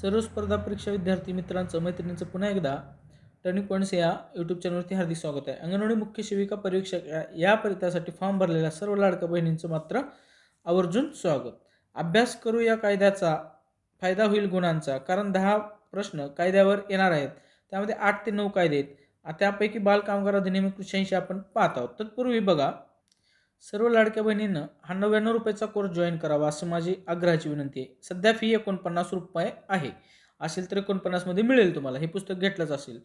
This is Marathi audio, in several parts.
सर्व स्पर्धा परीक्षा विद्यार्थी मित्रांचं मैत्रिणींचं पुन्हा एकदा टर्निंग पॉईंट्स या यूट्यूब चॅनलवरती हार्दिक स्वागत आहे. अंगणवाडी मुख्य शिविका परीक्षक या- या फॉर्म भरलेल्या सर्व लाडक्या बहिणींचं मात्र आवर्जून स्वागत. अभ्यास करू या कायद्याचा फायदा होईल गुणांचा कारण दहा प्रश्न कायद्यावर येणार आहेत. त्यामध्ये आठ ते नऊ कायदे आहेत. त्यापैकी बालकामगार अधिनियम एकोणीसशे ऐंशी आपण पाहत आहोत. तत्पूर्वी बघा सर्व लाडक्या बहिणीनं हा नव्याण्णव रुपयाचा कोर्स जॉईन करावा असं माझी आग्रहाची विनंती आहे. सध्या फी एकोणपन्नास रुपये आहे. असेल तर एकोणपन्नासमध्ये मिळेल तुम्हाला. हे पुस्तक घेतलंच असेल.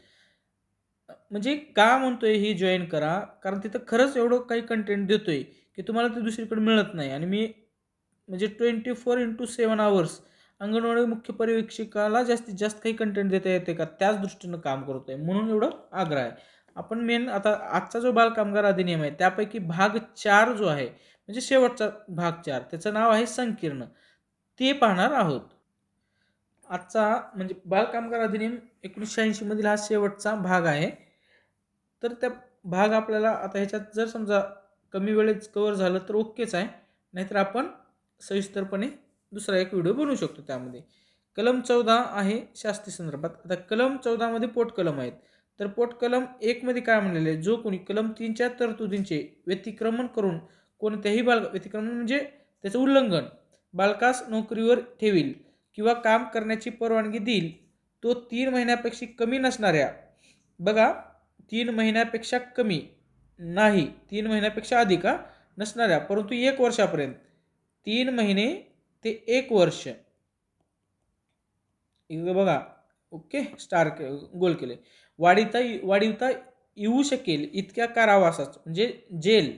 म्हणजे का म्हणतोय ही जॉईन करा? कारण तिथं खरंच एवढं काही कंटेंट देतोय की तुम्हाला ते दुसरीकडे मिळत नाही. आणि मी म्हणजे twenty four into seven hours anganwadi मुख्य पर्यवेक्षकाला जास्तीत जास्त काही कंटेंट देता येते का? त्याच दृष्टीनं काम करतोय. म्हणून एवढं आग्रह आहे. आपण मेन आता आजचा जो बालकामगार अधिनियम आहे त्यापैकी भाग चार जो आहे म्हणजे शेवटचा भाग चार त्याचं नाव आहे संकीर्ण. ते पाहणार आहोत. आजचा म्हणजे बालकामगार अधिनियम एकोणीसशे ऐंशीमधील हा शेवटचा भाग आहे. तर त्या भाग आपल्याला आता ह्याच्यात जर समजा कमी वेळेत कवर झालं तर ओकेच आहे. नाहीतर आपण सविस्तरपणे दुसरा एक व्हिडिओ बनवू शकतो त्यामध्ये. कलम चौदा आहे शास्त्री संदर्भात. आता कलम चौदामध्ये पोट कलम आहेत. तर पोट कलम एकमध्ये काय म्हणलेलं आहे? जो कोणी कलम तीनच्या तरतुदींचे व्यतिक्रमण करून कोणत्याही बाल व्यतिक्रमण म्हणजे त्याचं उल्लंघन बालकास नोकरीवर ठेवील किंवा काम करण्याची परवानगी देईल तो तीन महिन्यापेक्षा कमी नसणाऱ्या बघा तीन महिन्यापेक्षा कमी नाही तीन महिन्यापेक्षा अधिक हा नसणाऱ्या परंतु एक वर्षापर्यंत तीन महिने ते एक वर्ष. बघा ओके स्टार के गोल केले. वाढिता वाढिवता येऊ शकेल इतक्या कारावासाच म्हणजे जेल.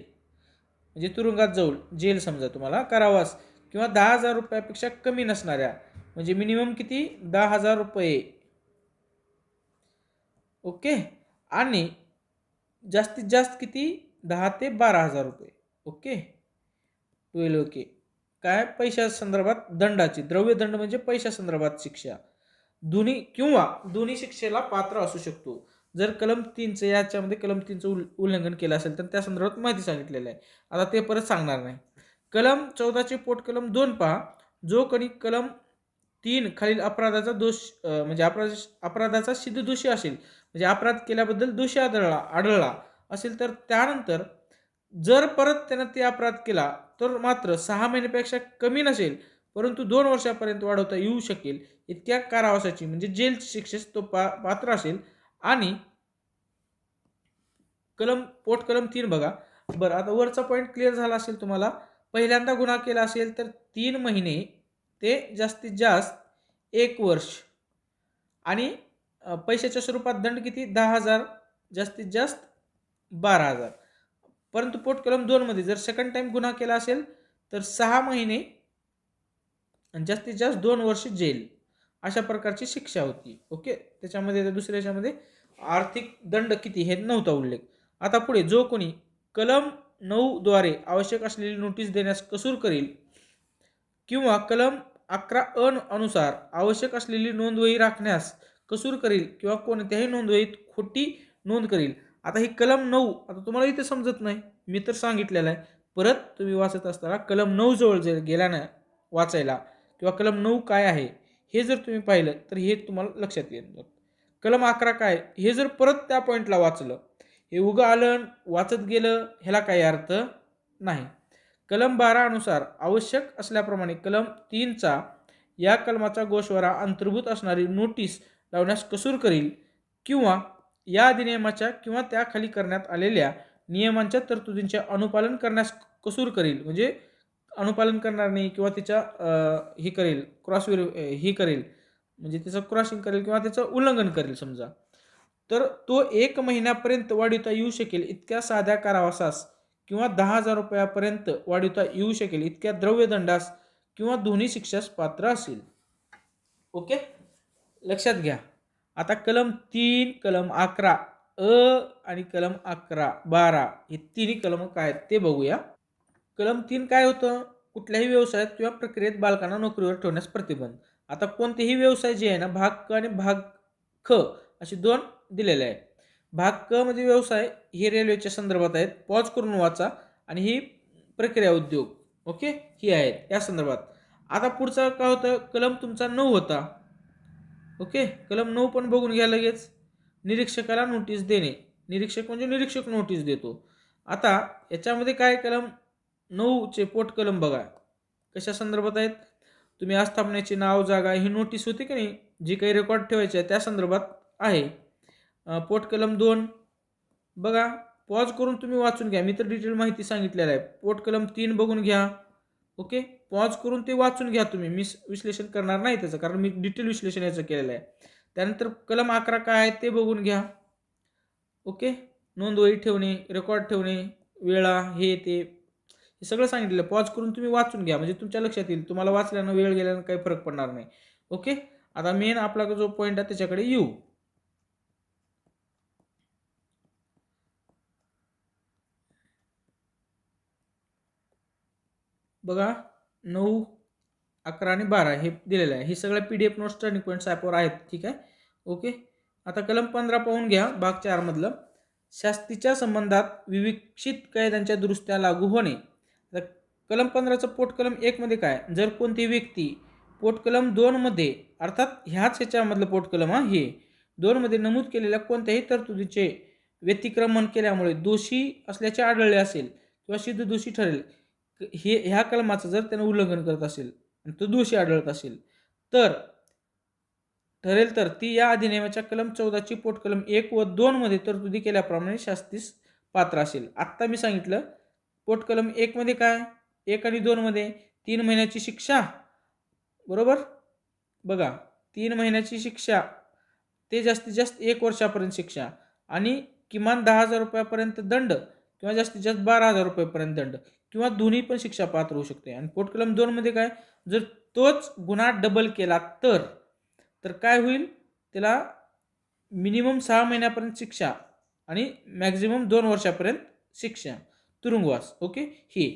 म्हणजे तुरुंगात जाऊल जेल समजा तुम्हाला कारावास किंवा दहा हजार रुपयापेक्षा कमी नसणाऱ्या म्हणजे मिनिमम किती? दहा हजार रुपये. ओके? आणि जास्तीत जास्त किती? दहा ते बारा हजार रुपये. ओके? ट्वेल्व ओके काय? पैशा संदर्भात दंडाची. द्रव्यदंड म्हणजे पैशा संदर्भात शिक्षा. दोन्ही किंवा दोन्ही शिक्षेला पात्र असू शकतो. जर कलम तीनचं याच्यामध्ये कलम तीनचं उल उल्लंघन केलं असेल तर त्या संदर्भात माहिती सांगितलेलं आहे. आता ते परत सांगणार नाही. कलम चौदाचे पोट कलम दोन पहा. जो कोणी कलम तीन खालील अपराधाचा दोष म्हणजे अपराध अपराधाचा सिद्ध दोषी असेल म्हणजे अपराध केल्याबद्दल दोषी आढळला आढळला असेल तर त्यानंतर जर परत त्यानं ते अपराध केला तर मात्र सहा महिन्यापेक्षा कमी नसेल परंतु दोन वर्षापर्यंत वाढवता येऊ शकेल. इतक्या कारावासाची म्हणजे जेलची शिक्षेस तो पा पात्र असेल. आणि कलम पोट कलम तीन बघा. बरं आता वरचा पॉईंट क्लिअर झाला असेल तुम्हाला. पहिल्यांदा गुन्हा केला असेल तर तीन महिने ते जास्तीत जास्त एक वर्ष. आणि पैशाच्या स्वरूपात दंड किती? दहा हजार. जास्तीत जास्त बारा हजार. परंतु पोट कलम दोनमध्ये जर सेकंड टाईम गुन्हा केला असेल तर सहा महिने आणि जास्तीत जास्त दोन वर्ष जेल. अशा प्रकारची शिक्षा होती. ओके त्याच्यामध्ये दुसऱ्या याच्यामध्ये आर्थिक दंड किती हे नव्हता उल्लेख. आता पुढे जो कोणी कलम नऊद्वारे आवश्यक असलेली नोटीस देण्यास कसूर करील किंवा कलम अकरा अन अनुसार आवश्यक असलेली नोंदवही राखण्यास कसूर करील किंवा कोणत्याही नोंदवहीत खोटी नोंद करील आता ही कलम नऊ आता तुम्हाला इथे समजत नाही. मी तर सांगितलेलं आहे. परत तुम्ही वाचत असताना कलम नऊ जवळ जर गेला ना वाचायला किंवा कलम नऊ काय आहे? हे जर तुम्ही पाहिलं तर हे तुम्हाला लक्षात येत कलम अकरा काय? हे जर परत त्या पॉईंटला वाचलं हे उगं आलं वाचत गेलं ह्याला काही अर्थ नाही. कलम बारा अनुसार आवश्यक असल्याप्रमाणे कलम तीनचा या कलमाचा गोषवारा अंतर्भूत असणारी नोटीस लावण्यास कसूर करील किंवा या अधिनियमाच्या किंवा त्याखाली करण्यात आलेल्या नियमांच्या तरतुदींचे अनुपालन करण्यास कसूर करील. म्हणजे अनुपालन करणार नाही किंवा तिच्या ही हे करेल क्रॉस ही करेल म्हणजे त्याचं क्रॉसिंग करेल किंवा त्याचं उल्लंघन करेल समजा. तर तो एक महिन्यापर्यंत वाढवता येऊ शकेल इतक्या साध्या कारावासास किंवा दहा हजार रुपयापर्यंत वाढवता येऊ शकेल इतक्या द्रव्यदंडास किंवा दोन्ही शिक्षास पात्र असेल. ओके? लक्षात घ्या. आता कलम तीन कलम अकरा अ आणि कलम अकरा बारा हे तिन्ही कलम काय आहेत ते बघूया. कलम तीन काय होतं? कुठल्याही व्यवसायात किंवा प्रक्रियेत बालकांना नोकरीवर ठेवण्यास प्रतिबंध. आता कोणतेही व्यवसाय जे आहे ना भाग क आणि भाग ख असे दोन दिलेले आहे. भाग क म्हणजे व्यवसाय हे रेल्वेच्या संदर्भात आहेत. पॉज करून वाचा आणि ही प्रक्रिया उद्योग. ओके? ही आहेत. या संदर्भात. आता पुढचा काय होतं? कलम तुमचा नऊ होता. ओके? कलम नऊ पण बघून घ्या लगेच. निरीक्षकाला नोटीस देणे. निरीक्षक म्हणजे निरीक्षक नोटीस देतो. आता याच्यामध्ये काय कलम नऊचे पोट कलम बघा. कशा संदर्भात आहेत? तुम्ही आस्थापनेचे नाव जागा ही नोटीस होती की नाही? जी काही रेकॉर्ड ठेवायची आहे त्या संदर्भात आहे. पोटकलम पोट कलम दोन. बघा पॉज करून तुम्ही वाचून घ्या. मी तर डिटेल माहिती सांगितलेलं आहे. पोट कलम तीन बघून घ्या. ओके? पॉज करून ते वाचून घ्या तुम्ही. मी विश्लेषण करणार नाही त्याचं कारण मी डिटेल विश्लेषण याचं केलेलं आहे. त्यानंतर कलम अकरा काय आहे ते बघून घ्या. ओके? नोंदवही ठेवणे रेकॉर्ड ठेवणे वेळा हे ते हे सगळं सांगितलेलं पॉज करून तुम्ही वाचून घ्या. म्हणजे तुमच्या लक्षात येईल. तुम्हाला वाचल्यानं वेळ गेल्यानं काही फरक पडणार नाही. ओके आता मेन आपला जो पॉईंट आहे त्याच्याकडे येऊ. बघा नऊ अकरा आणि बारा हे दिलेलं आहे. हे सगळ्या P D F notes turning points ॲपवर आहेत. ठीक आहे? ओके आता कलम पंधरा पाहून घ्या भाग चारमधलं शास्तीच्या संबंधात विविक्षित कायद्यांच्या दुरुस्त्या लागू होणे. कलम पंधराचं पोटकलम एकमध्ये काय? जर कोणती व्यक्ती पोटकलम दोनमध्ये अर्थात ह्याच ह्याच्यामधलं पोटकलम आहे हा हे दोनमध्ये नमूद केलेल्या कोणत्याही तरतुदीचे व्यतिक्रमण केल्यामुळे दोषी असल्याचे आढळले असेल किंवा सिद्ध दोषी ठरेल हे ह्या कलमाचं जर त्यानं उल्लंघन करत असेल आणि तो दोषी आढळत असेल तर ठरेल तर ती या अधिनियमाच्या कलम चौदाची पोटकलम एक व दोनमध्ये तरतुदी केल्याप्रमाणे शास्तीस पात्र असेल. आत्ता मी सांगितलं पोटकलम एकमध्ये काय? एक आणि दोनमध्ये तीन महिन्याची शिक्षा बरोबर? बघा तीन महिन्याची शिक्षा ते जास्तीत जास्त एक वर्षापर्यंत शिक्षा आणि किमान दहा हजार रुपयापर्यंत दंड किंवा जास्तीत जास्त बारा हजार रुपयापर्यंत दंड किंवा दोन्ही पण शिक्षा पात्र होऊ शकते. आणि पोटकलम दोनमध्ये काय? जर तोच गुन्हा डबल केला तर तर काय होईल? त्याला मिनिमम सहा महिन्यापर्यंत शिक्षा आणि मॅक्झिमम दोन वर्षापर्यंत शिक्षा. तुरुंगवास ओके ही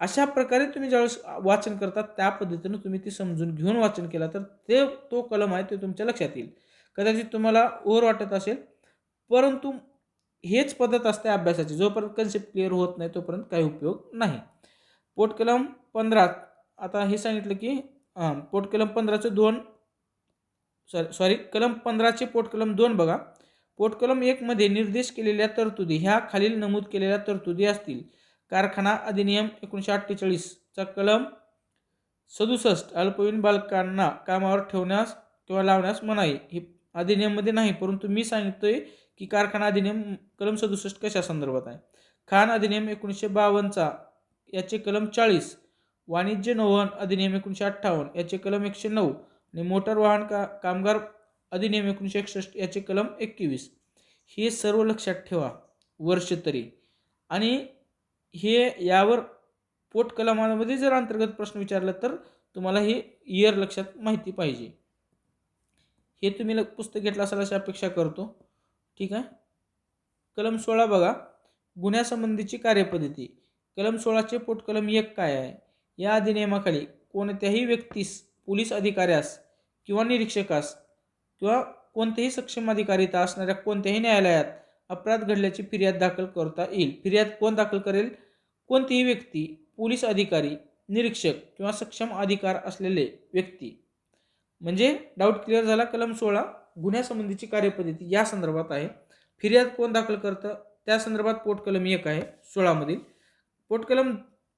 अशा प्रकारे तुम्ही ज्यावेळेस वाचन करता त्या पद्धतीनं तुम्ही ते समजून घेऊन वाचन केला तर ते तो कलम आहे ते तुमच्या लक्षात येईल. कदाचित तुम्हाला ओर वाटत असेल परंतु हेच पद्धत असते अभ्यासाची. जोपर्यंत कन्सेप्ट क्लिअर होत नाही तोपर्यंत काही उपयोग नाही. पोटकलम पंधरा आता हे सांगितलं की हां पोट पंधराचं दोन सॉरी सॉरी कलम पंधराचे पोटकलम दोन बघा. पोटकलम एकमध्ये निर्देश केलेल्या तरतुदी ह्या खालील नमूद केलेल्या तरतुदी असतील. कारखाना अधिनियम एकोणीसशे अठ्ठेचाळीसचा कलम सदुसष्ट अल्पवयीन बालकांना कामावर ठेवण्यास किंवा लावण्यास मनाई. ही अधिनियममध्ये नाही परंतु मी सांगतोय की कारखाना अधिनियम कलम सदुसष्ट कशा संदर्भात आहे? खान अधिनियम एकोणीसशे बावन्नचा याचे कलम चाळीस वाणिज्य नौवहन अधिनियम एकोणीसशे अठ्ठावन्न याचे कलम एकशे नऊ आणि मोटार वाहन का कामगार अधिनियम एकोणीसशे एकसष्ट याचे कलम एकवीस. हे सर्व लक्षात ठेवा वर्ष तरी. आणि हे यावर पोटकलमामध्ये जर अंतर्गत प्रश्न विचारला तर तुम्हाला हे इयर लक्षात माहिती पाहिजे. हे तुम्ही ल- पुस्तक घेतलं असाल अशी अपेक्षा करतो. ठीक आहे? कलम सोळा बघा. गुन्ह्यासंबंधीची कार्यपद्धती. कलम सोळाचे पोटकलम एक काय आहे? या अधिनियमाखाली कोणत्याही व्यक्तीस पोलीस अधिकाऱ्यास किंवा निरीक्षकास किंवा कोणत्याही सक्षम अधिकारिता असणाऱ्या कोणत्याही न्यायालयात अपराध घडल्याची फिर्याद दाखल करता येईल. फिर्याद कोण दाखल करेल? कोणतीही व्यक्ती पोलीस अधिकारी निरीक्षक किंवा सक्षम अधिकार असलेले व्यक्ती. म्हणजे डाऊट क्लिअर झाला कलम सोळा गुन्ह्यासंबंधीची कार्यपद्धती या संदर्भात आहे. फिर्याद कोण दाखल करतं? त्या संदर्भात पोटकलम एक आहे सोळामधील पोटकलम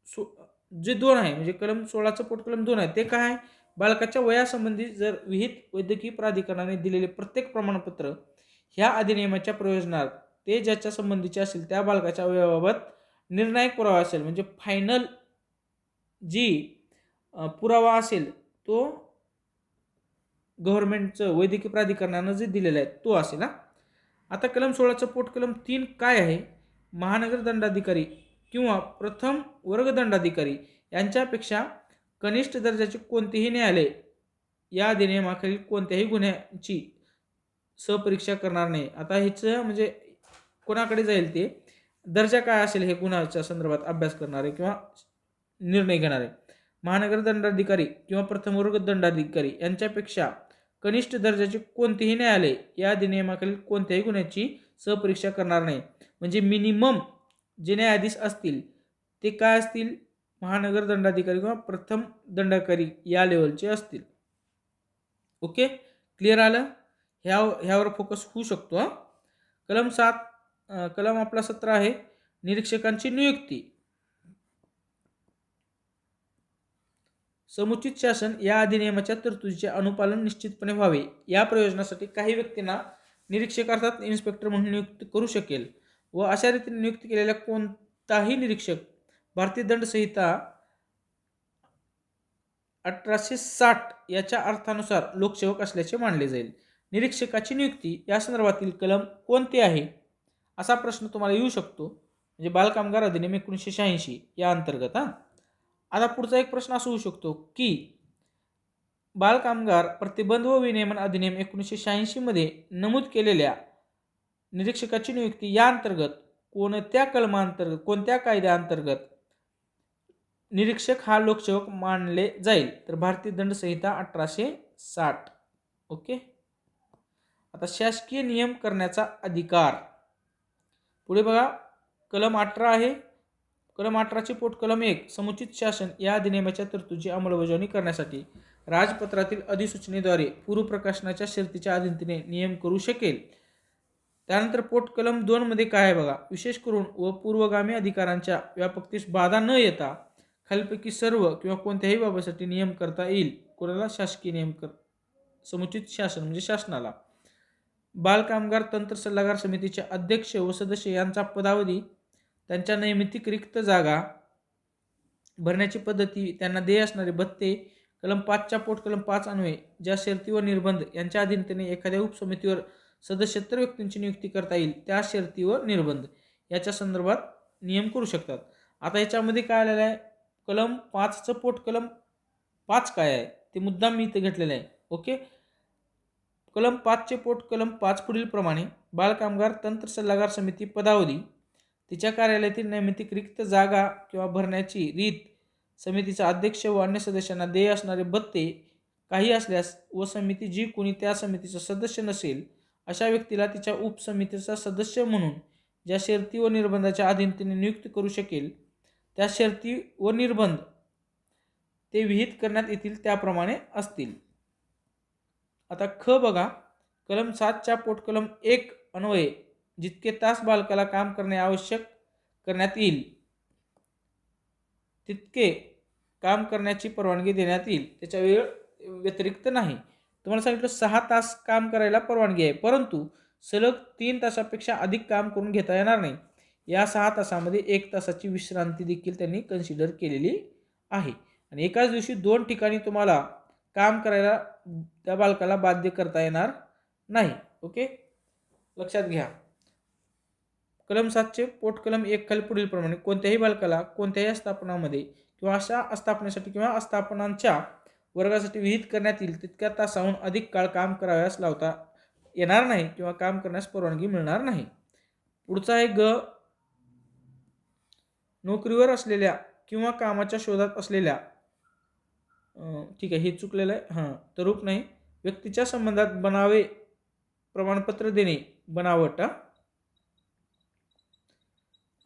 सो जे दोन आहे म्हणजे कलम सोळाचं पोटकलम दोन आहे ते काय आहे? बालकाच्या वयासंबंधी जर विहित वैद्यकीय प्राधिकरणाने दिलेले प्रत्येक प्रमाणपत्र ह्या अधिनियमाच्या प्रयोजनात ते ज्याच्या संबंधीचे असेल त्या बालकाच्या वयाबाबत निर्णायक पुरावा असेल म्हणजे फायनल जी पुरावा असेल तो गव्हर्नमेंटचं वैद्यकीय प्राधिकरणानं जे दिलेला आहे तो असेल हा. आता कलम सोळाचं पोट कलम तीन काय आहे? महानगर दंडाधिकारी किंवा प्रथम वर्ग दंडाधिकारी यांच्यापेक्षा कनिष्ठ दर्जाचे कोणतेही न्यायालय या अधिनियमाखालील कोणत्याही गुन्ह्याची सहपरीक्षा करणार नाही. आता ह्याचं म्हणजे कोणाकडे जाईल ते? दर्जा काय असेल हे गुन्ह्याच्या संदर्भात अभ्यास करणारे किंवा निर्णय घेणारे? महानगर दंडाधिकारी किंवा प्रथमवर्ग दंडाधिकारी यांच्यापेक्षा कनिष्ठ दर्जाचे कोणतेही न्यायालय या अधिनियमाखालील कोणत्याही गुन्ह्याची सहपरीक्षा करणार नाही. म्हणजे मिनिमम जे न्यायाधीश असतील ते काय असतील? महानगर दंडाधिकारी किंवा प्रथम दंडाधिकारी या लेवलचे असतील. ओके क्लिअर आलं? ह्या ह्यावर फोकस होऊ शकतो हां. कलम सात कलम आपला सतरा आहे. निरीक्षकांची नियुक्ती. समुचित शासन या अधिनियमाच्या तरतुदीचे अनुपालन निश्चितपणे व्हावे. या प्रयोजनासाठी काही व्यक्तींना निरीक्षक अर्थात इन्स्पेक्टर म्हणून नियुक्त करू शकेल व अशा रीतीने नियुक्त केलेल्या कोणताही निरीक्षक भारतीय दंड संहिता अठराशे साठ याच्या अर्थानुसार लोकसेवक असल्याचे मानले जाईल. निरीक्षकाची नियुक्ती या संदर्भातील कलम कोणते आहे? असा प्रश्न तुम्हाला येऊ शकतो. म्हणजे बालकामगार अधिनियम एकोणीसशे शहाऐंशी या अंतर्गत हां. आता पुढचा एक प्रश्न असं होऊ शकतो की बालकामगार प्रतिबंध व विनियमन अधिनियम एकोणीसशे शहाऐंशीमध्ये नमूद केलेल्या निरीक्षकाची नियुक्ती या अंतर्गत कोणत्या कलमांतर्गत कोणत्या कायद्याअंतर्गत निरीक्षक हा लोकसेवक मानले जाईल? तर भारतीय दंड संहिता अठराशे साठ. ओके? आता शासकीय नियम करण्याचा अधिकार. पुढे बघा कलम अठरा आहे. कलम अठराचे पोट कलम एक समुचित शासन या अधिनियमाच्या तरतुदीची अंमलबजावणी करण्यासाठी राजपत्रातील अधिसूचनेद्वारे पूर्वप्रकाशनाच्या शर्तीच्या अधीनतेने नियम करू शकेल. त्यानंतर पोट कलम दोनमध्ये काय आहे बघा? विशेष करून व पूर्वगामी अधिकारांच्या व्यापकतेस बाधा न येता खालपैकी सर्व किंवा कोणत्याही बाबीसाठी नियम करता येईल. कोणाला शासकीय नियम कर समुचित शासन म्हणजे शासनाला. बालकामगार तंत्र सल्लागार समितीचे अध्यक्ष व सदस्य यांचा पदावधी त्यांच्या नैमित्तिक रिक्त जागा भरण्याची पद्धती त्यांना देय असणारे भत्ते कलम पाचच्या पोट कलम पाच अन्वये ज्या शर्ती व निर्बंध यांच्या अधीनतेने एखाद्या उपसमितीवर सदस्यत्तर व्यक्तींची नियुक्ती करता येईल त्या शर्ती व निर्बंध याच्या संदर्भात नियम करू शकतात. आता याच्यामध्ये काय आलेलं आहे? कलम पाचचं पोट कलम पाच काय आहे? ते मुद्दाम मी इथे घेतलेलं आहे. ओके? कलम पाचचे पोट कलम पाच पुढीलप्रमाणे बालकामगार तंत्र सल्लागार समिती पदावधी. तिच्या कार्यालयातील नैमित्तिक रिक्त जागा किंवा भरण्याची रीत समितीचा अध्यक्ष व अन्य सदस्यांना देय असणारे भत्ते काही असल्यास व समिती जी कोणी त्या समितीचा सदस्य नसेल अशा व्यक्तीला तिच्या उपसमितीचा सदस्य म्हणून ज्या शर्ती व निर्बंधाच्या अधीन तिने नियुक्त करू शकेल त्या शर्ती व निर्बंध ते विहित करण्यात येतील त्याप्रमाणे असतील. आता ख बघा. कलम सातच्या पोटकलम एक अन्वये जितके तास बालकाला काम करणे आवश्यक करण्यात येईल तितके काम करण्याची परवानगी देण्यात येईल. त्याच्या वेळ व्यतिरिक्त नाही. तुम्हाला सांगितलं सहा तास काम करायला परवानगी आहे. परंतु सलग तीन तासापेक्षा अधिक काम करून घेता येणार नाही. या सहा तासामध्ये एक तासाची विश्रांती देखील त्यांनी कन्सिडर केलेली आहे. आणि एकाच दिवशी दोन ठिकाणी तुम्हाला काम करायला त्या बालकाला बाध्य करता येणार नाही. ओके? लक्षात घ्या. कलम सातचे पोट कलम एक खाली पुढीलप्रमाणे कोणत्याही बालकाला कोणत्याही आस्थापनामध्ये किंवा अशा आस्थापनेसाठी किंवा आस्थापनांच्या वर्गासाठी विहित करण्यात येईल तितक्या तासाहून अधिक काळ काम करावयास लावता येणार नाही किंवा काम करण्यास परवानगी मिळणार नाही. पुढचा आहे ग नोकरीवर असलेल्या किंवा कामाच्या शोधात असलेल्या ठीक आहे हे चुकलेलं आहे. हां तर रूप नाही. व्यक्तीच्या संबंधात बनावे प्रमाणपत्र देणे बनावट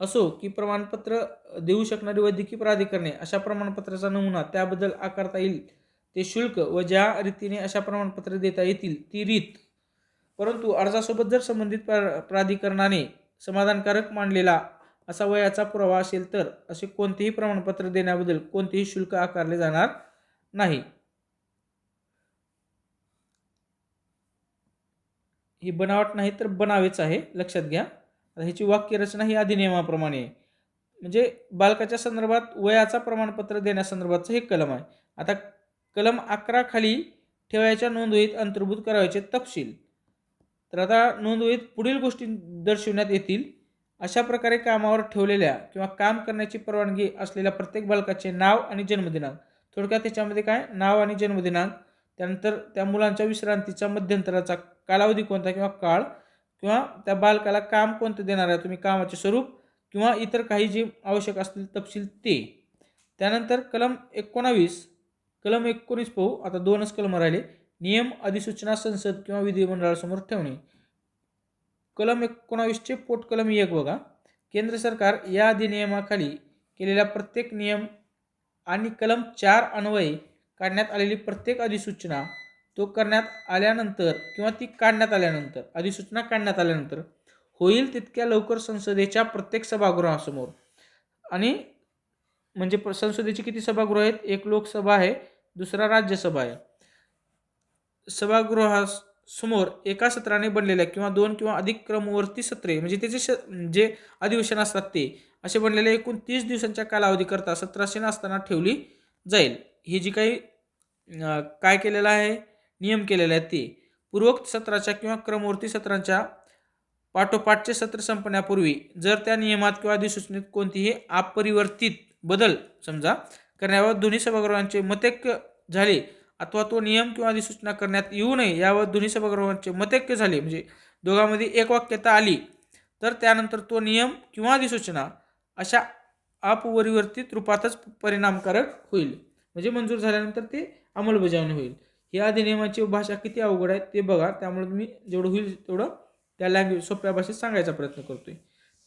असो की प्रमाणपत्र देऊ शकणारी वैद्यकीय प्राधिकरणे अशा प्रमाणपत्राचा नमुना त्याबद्दल आकारता येईल. ते शुल्क व ज्या रीतीने अशा प्रमाणपत्रे देता येतील ती रीत. परंतु अर्जासोबत जर संबंधित प्रा प्राधिकरणाने समाधानकारक मानलेला असा वयाचा पुरावा असेल तर असे कोणतेही प्रमाणपत्र देण्याबद्दल कोणतेही शुल्क आकारले जाणार नाही. ही बनावट नाही तर बनावेच आहे लक्षात घ्या. ह्याची वाक्यरचना ही अधिनियमाप्रमाणे आहे. म्हणजे बालकाच्या संदर्भात वयाचा प्रमाणपत्र देण्यासंदर्भातचं हे कलम आहे. आता कलम अकरा खाली ठेवायच्या नोंदवहीत अंतर्भूत करावयाचे तपशील. तर आता नोंदवहीत पुढील गोष्टी दर्शवण्यात येतील. अशा प्रकारे कामावर ठेवलेल्या किंवा काम करण्याची परवानगी असलेल्या प्रत्येक बालकाचे नाव आणि जन्मदिनांक. थोडक्यात त्याच्यामध्ये काय? नाव आणि जन्मदिनांक त्यानंतर त्या मुलांच्या विश्रांतीचा मध्यंतराचा कालावधी कोणता किंवा काळ किंवा त्या बालकाला काम कोणतं देणार आहे? तुम्ही कामाचे स्वरूप किंवा इतर काही जे आवश्यक असतील तपशील ते. त्यानंतर कलम एकोणावीस कलम एकोणीस पाहू. आता दोनच कलम राहिले. नियम अधिसूचना संसद किंवा विधिमंडळासमोर ठेवणे. कलम एकोणावीसचे पोट कलम एक बघा. केंद्र सरकार या अधिनियमाखाली केलेल्या प्रत्येक नियम आणि कलम चार अन्वये काढण्यात आलेली प्रत्येक अधिसूचना तो करण्यात आल्यानंतर किंवा ती काढण्यात आल्यानंतर अधिसूचना काढण्यात आल्यानंतर होईल तितक्या लवकर संसदेच्या प्रत्येक सभागृहासमोर. आणि म्हणजे प- संसदेची किती सभागृह आहेत? एक लोकसभा आहे दुसरा राज्यसभा आहे. सभागृहासमोर एका सत्राने बनलेल्या किंवा दोन किंवा अधिक क्रमवर्ती सत्रे म्हणजे त्याचे श जे अधिवेशन असतात ते असे बनलेले एकूण तीस दिवसांच्या कालावधीकरता सतराशे असताना ठेवली जाईल. ही जी काही काय केलेलं आहे नियम केलेले आहेत ते. पूर्वोक्त सत्राच्या किंवा क्रमवर्ती सत्रांच्या पाठोपाठचे सत्र संपण्यापूर्वी जर त्या नियमात किंवा अधिसूचनेत कोणतीही अपरिवर्तित बदल समजा करण्यावर दोन्ही सभागृहांचे मतैक्य झाले अथवा तो नियम किंवा अधिसूचना करण्यात येऊ नये यावर दोन्ही सभागृहांचे मतैक्य झाले म्हणजे दोघांमध्ये एक वाक्यता आली तर त्यानंतर तो नियम किंवा अधिसूचना अशा अपरिवर्तित रूपातच परिणामकारक होईल. म्हणजे मंजूर झाल्यानंतर ते अंमलबजावणी होईल. या अधिनियमाची भाषा किती अवघड आहे ते बघा. त्यामुळे मी जेवढं होईल तेवढं त्या लँग्वेज सोप्या भाषेत सांगायचा प्रयत्न करतोय.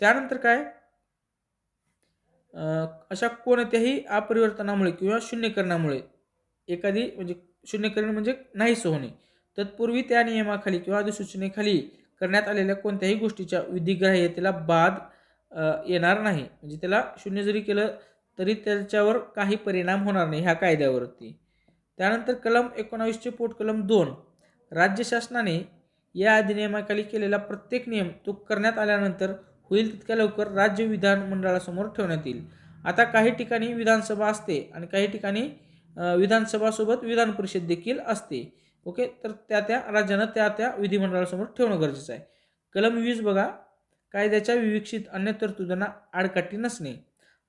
त्यानंतर काय? अशा कोणत्याही अपरिवर्तनामुळे किंवा शून्यकरणामुळे एखादी म्हणजे शून्यकरण म्हणजे नाहीच होणे. तत्पूर्वी त्या नियमाखाली किंवा अधिसूचनेखाली करण्यात आलेल्या कोणत्याही गोष्टीच्या विधिग्राह्यतेला बाद येणार नाही. म्हणजे त्याला शून्य जरी केलं तरी त्याच्यावर काही परिणाम होणार नाही ह्या कायद्यावरती. त्यानंतर कलम एकोणावीसचे पोट कलम दोन राज्य शासनाने या अधिनियमाखाली केलेला प्रत्येक नियम तो करण्यात आल्यानंतर होईल तितक्या लवकर राज्य विधानमंडळासमोर ठेवण्यात येईल. आता काही ठिकाणी विधानसभा असते आणि काही ठिकाणी विधानसभासोबत विधान परिषद देखील असते. ओके? तर त्या त्या राज्यानं त्या त्या विधिमंडळासमोर ठेवणं गरजेचं आहे. कलम वीस बघा. कायद्याच्या विवक्षित अन्य तरतुदांना आडकाठी नसणे.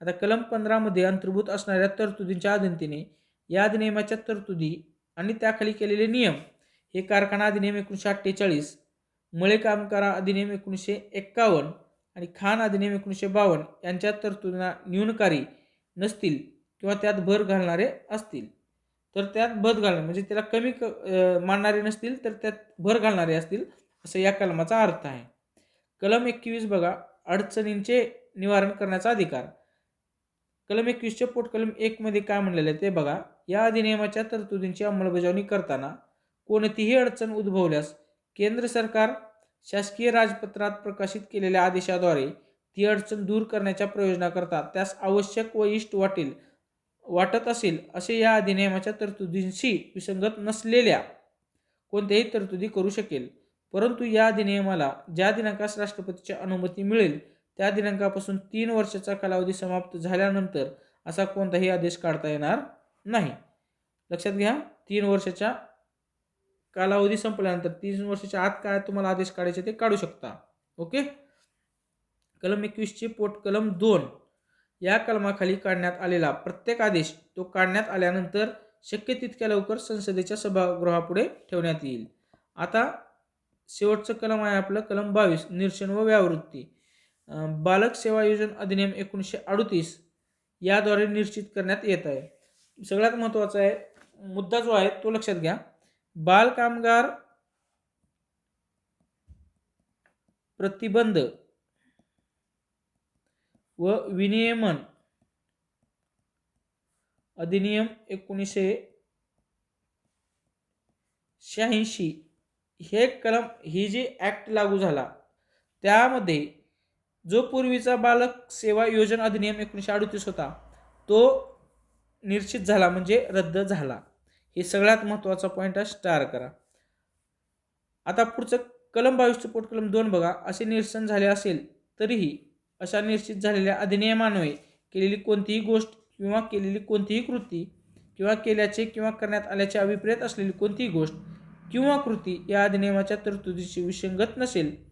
आता कलम पंधरामध्ये अंतर्भूत असणाऱ्या तरतुदींच्या अधीनतेने या अधिनियमाच्या तरतुदी आणि त्याखाली केलेले नियम हे कारखाना अधिनियम एकोणीसशे अठ्ठेचाळीस मळे कामगार अधिनियम एकोणीसशे एक्कावन्न आणि खान अधिनियम एकोणीसशे बावन्न यांच्या तरतुदींना न्यूनकारी नसतील किंवा त्यात भर घालणारे असतील. तर त्यात भर घालणे म्हणजे त्याला कमी क मानणारे नसतील तर त्यात भर घालणारे असतील असं या कलमाचा अर्थ आहे. कलम एकवीस बघा अडचणींचे निवारण करण्याचा अधिकार. कलम एकवीसचे पोट कलम एकमध्ये काय म्हणलेलं आहे ते बघा. या अधिनियमाच्या तरतुदींची अंमलबजावणी करताना कोणतीही अडचण उद्भवल्यास केंद्र सरकार शासकीय राजपत्रात प्रकाशित केलेल्या आदेशाद्वारे ती अडचण दूर करण्याच्या प्रयोजनाकरता त्यास आवश्यक व इष्ट वाटेल वाटत असेल असे या अधिनियमाच्या तरतुदींशी विसंगत नसलेल्या कोणत्याही तरतुदी करू शकेल. परंतु या अधिनियमाला ज्या दिनांकास राष्ट्रपतीची अनुमती मिळेल त्या दिनांकापासून तीन वर्षाचा कालावधी समाप्त झाल्यानंतर असा कोणताही आदेश काढता येणार नाही. लक्षात घ्या तीन वर्षाच्या कालावधी संपल्यानंतर तीन वर्षाच्या आत काय तुम्हाला आदेश काढायचे ते काढू शकता. ओके? कलम एकवीसचे पोट कलम दोन या कलमाखाली काढण्यात आलेला प्रत्येक आदेश तो काढण्यात आल्यानंतर शक्य तितक्या लवकर संसदेच्या सभागृहापुढे ठेवण्यात येईल. आता शेवटचं कलम आहे आपलं कलम बावीस निरशन व व्यावृत्ती. बालक सेवा योजना अधिनियम एकोणीसशे अडतीस याद्वारे निश्चित करण्यात येत आहे. सगळ्यात महत्त्वाचा आहे मुद्दा जो आहे तो लक्षात घ्या. बाल कामगार प्रतिबंध व विनियमन अधिनियम एकोणीसशे शहाऐंशी हे कलम ही जी ॲक्ट लागू झाला त्यामध्ये जो पूर्वीचा बालक सेवा योजना अधिनियम एकोणीसशे अडतीस होता तो निश्चित झाला म्हणजे रद्द झाला. हे सगळ्यात महत्त्वाचा पॉईंट आहे स्टार करा. आता पुढचं कलम बावीसचं पोट कलम दोन बघा. असे निरसन झाले असेल तरीही अशा निश्चित झालेल्या अधिनियमान्वये केलेली कोणतीही गोष्ट किंवा केलेली कोणतीही कृती किंवा केल्याचे किंवा करण्यात आल्याचे अभिप्रेत असलेली कोणतीही गोष्ट किंवा कृती या अधिनियमाच्या तरतुदीशी विसंगत नसेल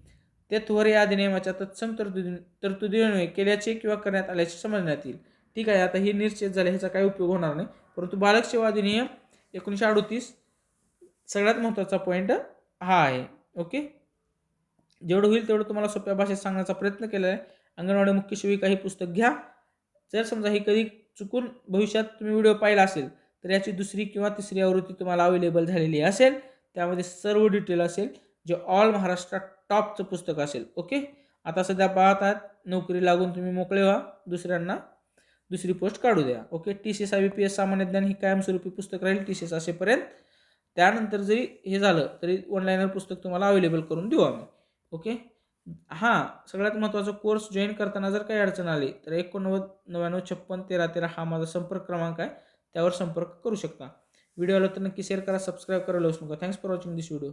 त्या त्वर या अधिनियमाच्या तत्सम तरतुदी तरतुदीन्वये केल्याचे किंवा करण्यात आल्याचे समजण्यात येईल. ठीक आहे आता हे निश्चित झाले ह्याचा काही उपयोग होणार नाही. परंतु बालक सेवा अधिनियम एकोणीसशे अडतीस सगळ्यात महत्त्वाचा पॉईंट हा आहे. ओके? जेवढं होईल तेवढं तुम्हाला सोप्या भाषेत सांगण्याचा प्रयत्न केला आहे. अंगणवाडी मुख्य सेविका हे पुस्तक घ्या. जर समजा ही कधी चुकून भविष्यात तुम्ही व्हिडिओ पाहिला असेल तर याची दुसरी किंवा तिसरी आवृत्ती तुम्हाला अवेलेबल झालेली असेल. त्यामध्ये सर्व डिटेल असेल जे ऑल महाराष्ट्र टॉपचं पुस्तक असेल ओके आता सध्या पाहत आहात नोकरी लागून तुम्ही मोकळे व्हा दुसऱ्यांना दुसरी पोस्ट काढू द्या okay T C S I B P S सामान्य ज्ञान ही कायमस्वरूपी पुस्तक राहील टी सी एस असेपर्यंत. त्यानंतर जरी हे झालं तरी ऑनलाईनवर पुस्तक तुम्हाला अवेलेबल करून देऊ आम्ही ओके हां सगळ्यात महत्त्वाचा कोर्स जॉईन करताना जर काही अडचण आली तर एकोणनव्वद नव्याण्णव छप्पन तेरा तेरा हा माझा संपर्क क्रमांक आहे त्यावर संपर्क करू शकता. व्हिडिओ आला तर नक्की शेअर करा सबस्क्राईब करा लवकर thanks for watching this video